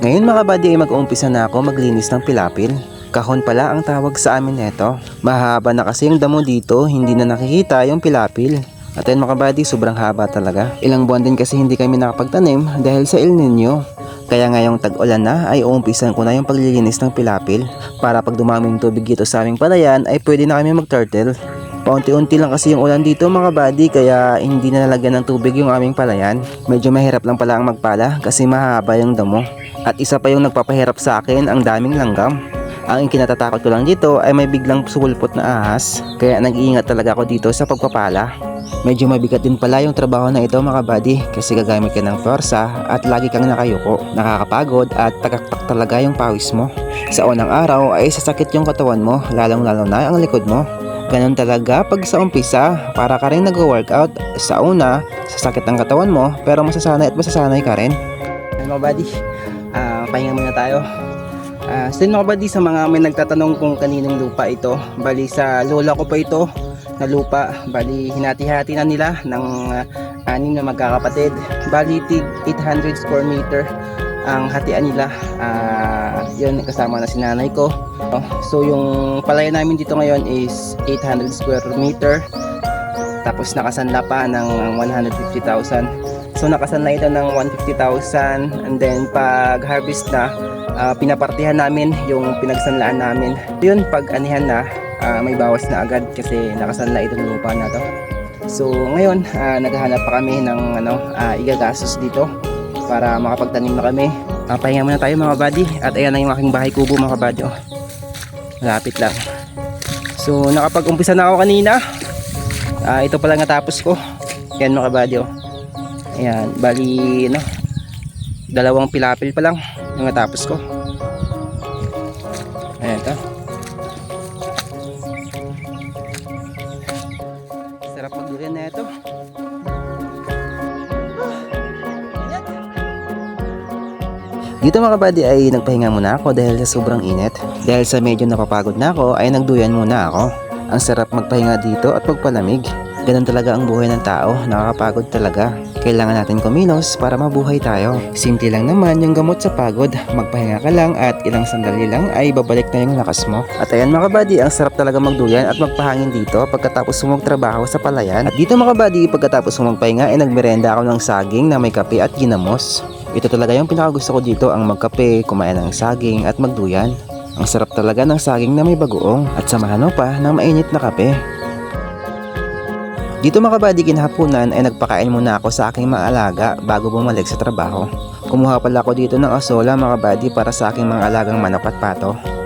Ngayon mga buddy ay mag-uumpisa na ako maglinis ng pilapil. Kahon pala ang tawag sa amin neto. Mahaba na kasi yung damo dito, hindi na nakikita yung pilapil. At ayun mga buddy, sobrang haba talaga. Ilang buwan din kasi hindi kami nakapagtanim dahil sa El Nino. Kaya ngayong tag-ulan na ay uumpisan ko na yung paglilinis ng pilapil para pag dumami yung tubig dito sa aming palayan ay pwede na kami mag-turtle. Paunti-unti lang kasi yung ulan dito mga buddy kaya hindi na nalagyan ng tubig yung aming palayan. Medyo mahirap lang pala ang magpala kasi mahaba yung damo. At isa pa yung nagpapahirap sa akin ang daming langgam. Ang kinatatakot ko lang dito ay may biglang sulpot na ahas kaya nag-iingat talaga ako dito sa pagpapala. Medyo mabigat din pala yung trabaho na ito mga buddy kasi gagamit ka ng forsa at lagi kang nakayuko, nakakapagod at tagaktak talaga yung pawis mo. Sa unang araw ay sasakit yung katawan mo lalong lalo na ang likod mo. Ganon talaga pag sa umpisa, para ka rin nag-workout. Sa una, sasakit ang katawan mo pero masasanay at masasanay ka rin. Mga buddy, ah, pahinga muna tayo. Uh, so yun mga buddy, sa mga may nagtatanong kung kaninong lupa ito, bali sa lola ko pa ito na lupa, bali hinati-hati na nila ng ah, anim na magkakapatid. Bali tig 800 square meter ang hatian nila. Ah, yun kasama na si nanay ko. So yung palayan namin dito ngayon is 800 square meter. Tapos nakasanla pa ng 150,000. So nakasanla ito ng 150,000 and then pag harvest na ah, pinapartihan namin yung pinagsanlaan namin. Yun pag anihan na ah, may bawas na agad kasi nakasanla itong lupa na to. So ngayon ah, naghahanap pa kami ng ano ah, igagastos dito para makapagtanim na kami. Uh, pahinga muna tayo mga buddy at ayan na yung aking bahay kubo mga buddy. Oh. Malapit lang. So nakapag-umpisa na ako kanina. Ah, ito pala natapos ko. Yan mga buddy. Oh. Ayan, bali no. Dalawang pilapil pa lang yung natapos ko. Dito mga buddy ay nagpahinga muna ako dahil sa sobrang init. Dahil sa medyo napapagod na ako ay nagduyan muna ako. Ang sarap magpahinga dito at magpalamig. Ganun talaga ang buhay ng tao, nakakapagod talaga. Kailangan natin kumilos para mabuhay tayo. Simple lang naman yung gamot sa pagod. Magpahinga ka lang at ilang sandali lang ay babalik na yung lakas mo. At ayan mga buddy, ang sarap talaga magduyan at magpahangin dito pagkatapos mo magtrabaho sa palayan. At dito mga buddy, pagkatapos mo magpahinga ay nagmerenda ako ng saging na may kape at ginamos. Ito talaga yung pinakagusto ko dito ang magkape, kumain ng saging at magduyan. Ang sarap talaga ng saging na may bagoong at samahan mo pa ng mainit na kape. Dito mga kabady kinahaponan ay nagpakain muna ako sa aking mga alaga bago bumalik sa trabaho. Kumuha pala ako dito ng asola mga kabady para sa aking mga alagang manok at pato.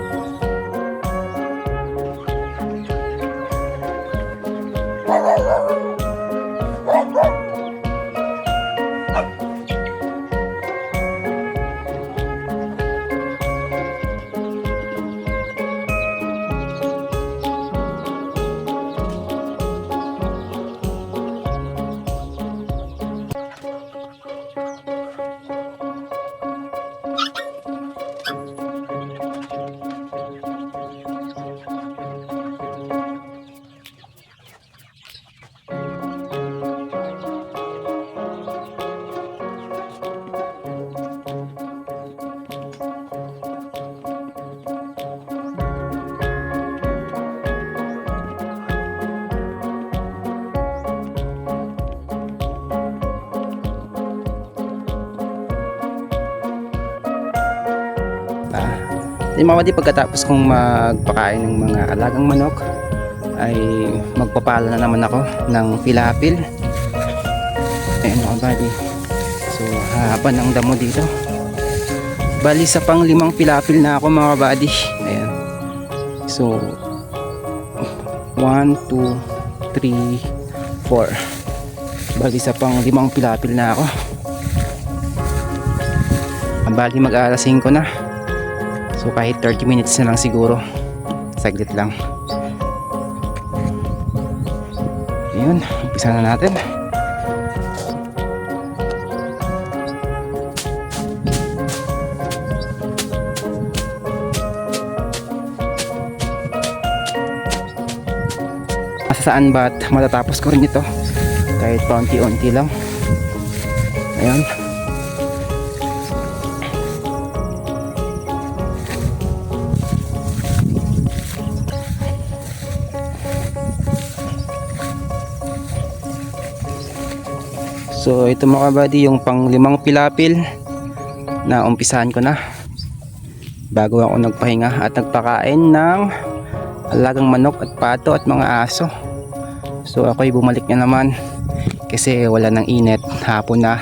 Yung mga di pagkatapos kong magpakain ng mga alagang manok ay magpapala na naman ako ng pilapil. Ayan mga buddy. So haba ng damo dito. Bali sa pang limang pilapil na ako mga buddy. Ayan. So 1, 2, 3, 4. Bali sa pang limang pilapil na ako. Bali mag-alas 5 na. So kahit 30 minutes na lang siguro. Saglit lang. Ayun, umpisa na natin. Saan ba't matatapos ko rin ito kahit paunti-unti lang. Ayun. So ito mga kabady yung pang limang pilapil na umpisahan ko na bago ako nagpahinga at nagpakain ng alagang manok at pato at mga aso. So ako'y bumalik na naman kasi wala nang init hapon na.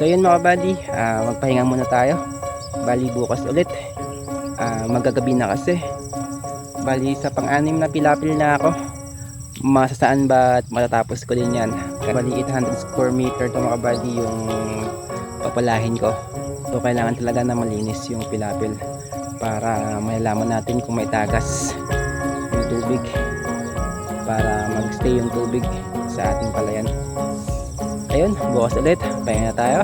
So yun mga buddy, ah, magpahinga muna tayo. Bali bukas ulit. Ah, magagabi na kasi. Bali sa pang-anim na pilapil na ako. Masasaan ba at matatapos ko din yan. Bali 800 square meter to mga buddy yung papalahin ko. So kailangan talaga na malinis yung pilapil para malalaman natin kung may tagas yung tubig para magstay yung tubig sa ating palayan ayun bukas ulit. Pahinga tayo